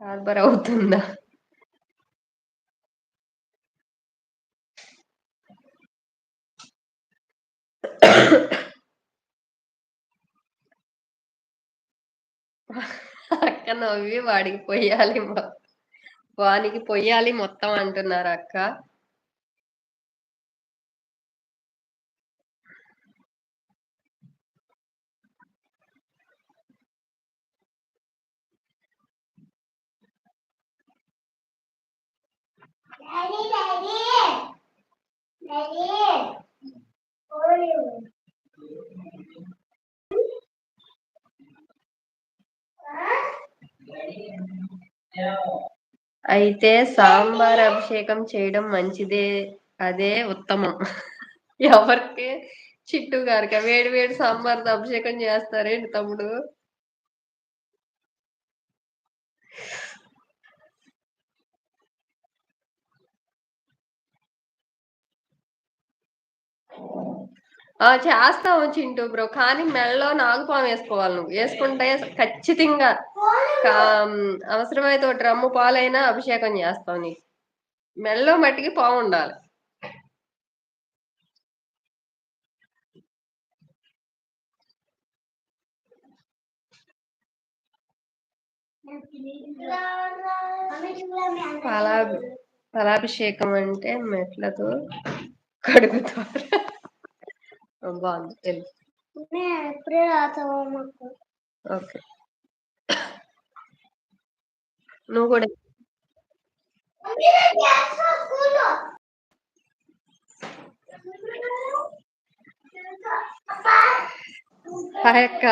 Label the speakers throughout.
Speaker 1: Harbour అవుతుందా? అక్క నవ్వి వాడికి పొయ్యాలి వానికి పొయ్యాలి మొత్తం అంటున్నారు అక్క. అయితే సాంబార్ అభిషేకం చేయడం మంచిదే అదే ఉత్తమం. ఎవరికి? చిట్టు గారికి. వేడి వేడి సాంబార్తో అభిషేకం చేస్తారేంటి తమ్ముడు? ఆ చేస్తాము చింటూ బ్రో కానీ మెడలో నాగుపాము వేసుకోవాలి నువ్వు. వేసుకుంటే ఖచ్చితంగా అవసరమైతే డ్రమ్ము పాలైనా అభిషేకం చేస్తావు నీకు. మెడలో మట్టికి పాము ఉండాలి. పాలా ఫలాభిషేకం అంటే మెట్లతో కడుగుతారు. బాగుంది తెలుసు
Speaker 2: ఎప్పుడే రాతావా మాకు
Speaker 1: ఓకే నువ్వు కూడా హాయ్ అక్క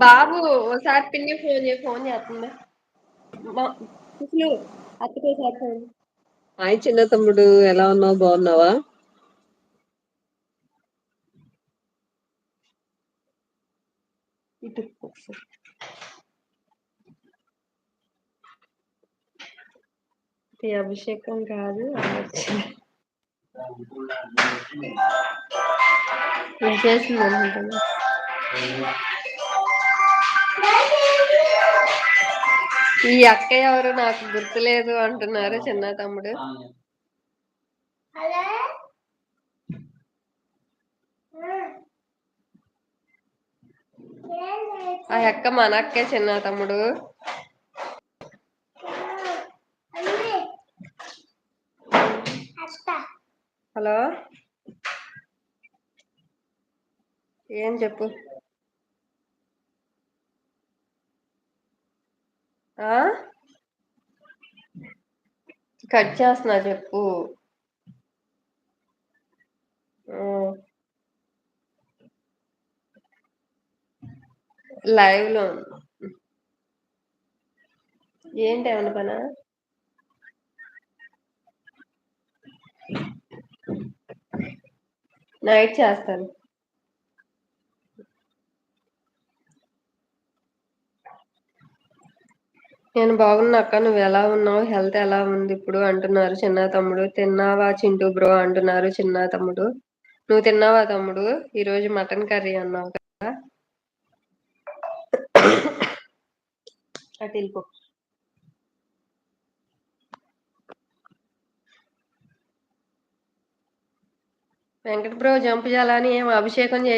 Speaker 1: బాబు ఒకసారి పిన్ని ఫోన్ చేయి ఫోన్ చేస్తుంది. అత్తకోసారి ఫోన్
Speaker 3: హాయ్ చిన్న తమ్ముడు ఎలా ఉన్నావు? బాగున్నావా?
Speaker 1: ఇటు అభిషేకం కాదు చేసింది అనుకుంటున్నా ఈ అక్క ఎవరు నాకు గుర్తులేదు అంటున్నారు చిన్న తమ్ముడు. ఆ అక్క మన అక్కే చిన్న తమ్ముడు. హలో? ఏం చెప్పు? కట్ చేస్తున్నా చెప్పు. లైవ్లో ఏంటి ఏమన్నా పనా? నైట్ చేస్తాను. నేను బాగున్నా అక్క. నువ్వు ఎలా ఉన్నావు? హెల్త్ ఎలా ఉంది ఇప్పుడు? అంటున్నారు చిన్న తమ్ముడు. తిన్నావా చింటూ బ్రో? అంటున్నారు చిన్న తమ్ముడు. నువ్వు తిన్నావా తమ్ముడు? ఈ రోజు మటన్ కర్రీ అన్నావు కదా. అటు వెళ్ళిపో. వెంకట బ్రో జంప్ చేయాలని ఏం అభిషేకం చే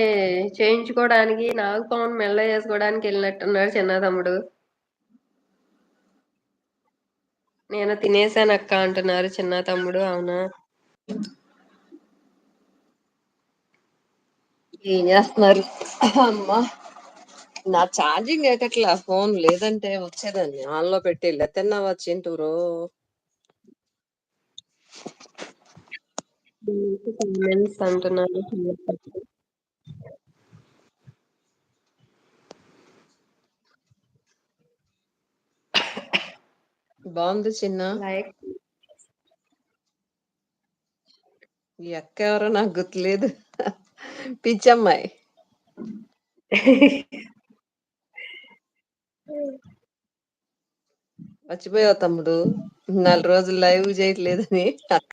Speaker 1: చేయించుకోవడానికి నాగపవన్ మెల్ల చేసుకోవడానికి వెళ్ళినట్టున్నాడు చిన్న తమ్ముడు. నేను తినేసాను అక్క అంటున్నారు చిన్న తమ్ముడు అవునా?
Speaker 3: ఏం చేస్తున్నారు? అమ్మా నా ఛార్జింగ్ ఎక్కట్లా? ఫోన్ లేదంటే వచ్చేదాన్ని. ఆన్లో పెట్టి వెళ్ళా తిన్నావా చింటూరు?
Speaker 1: కామెంట్స్ అంటున్నారు?
Speaker 3: బాగుంది చిన్న.
Speaker 1: లైక్
Speaker 3: ఈ అక్క ఎవరో నాకు గుర్తులేదు. పిచ్చమ్మాయి మర్చిపోయావు తమ్ముడు. నాలుగు రోజులు లైవ్ చేయట్లేదని.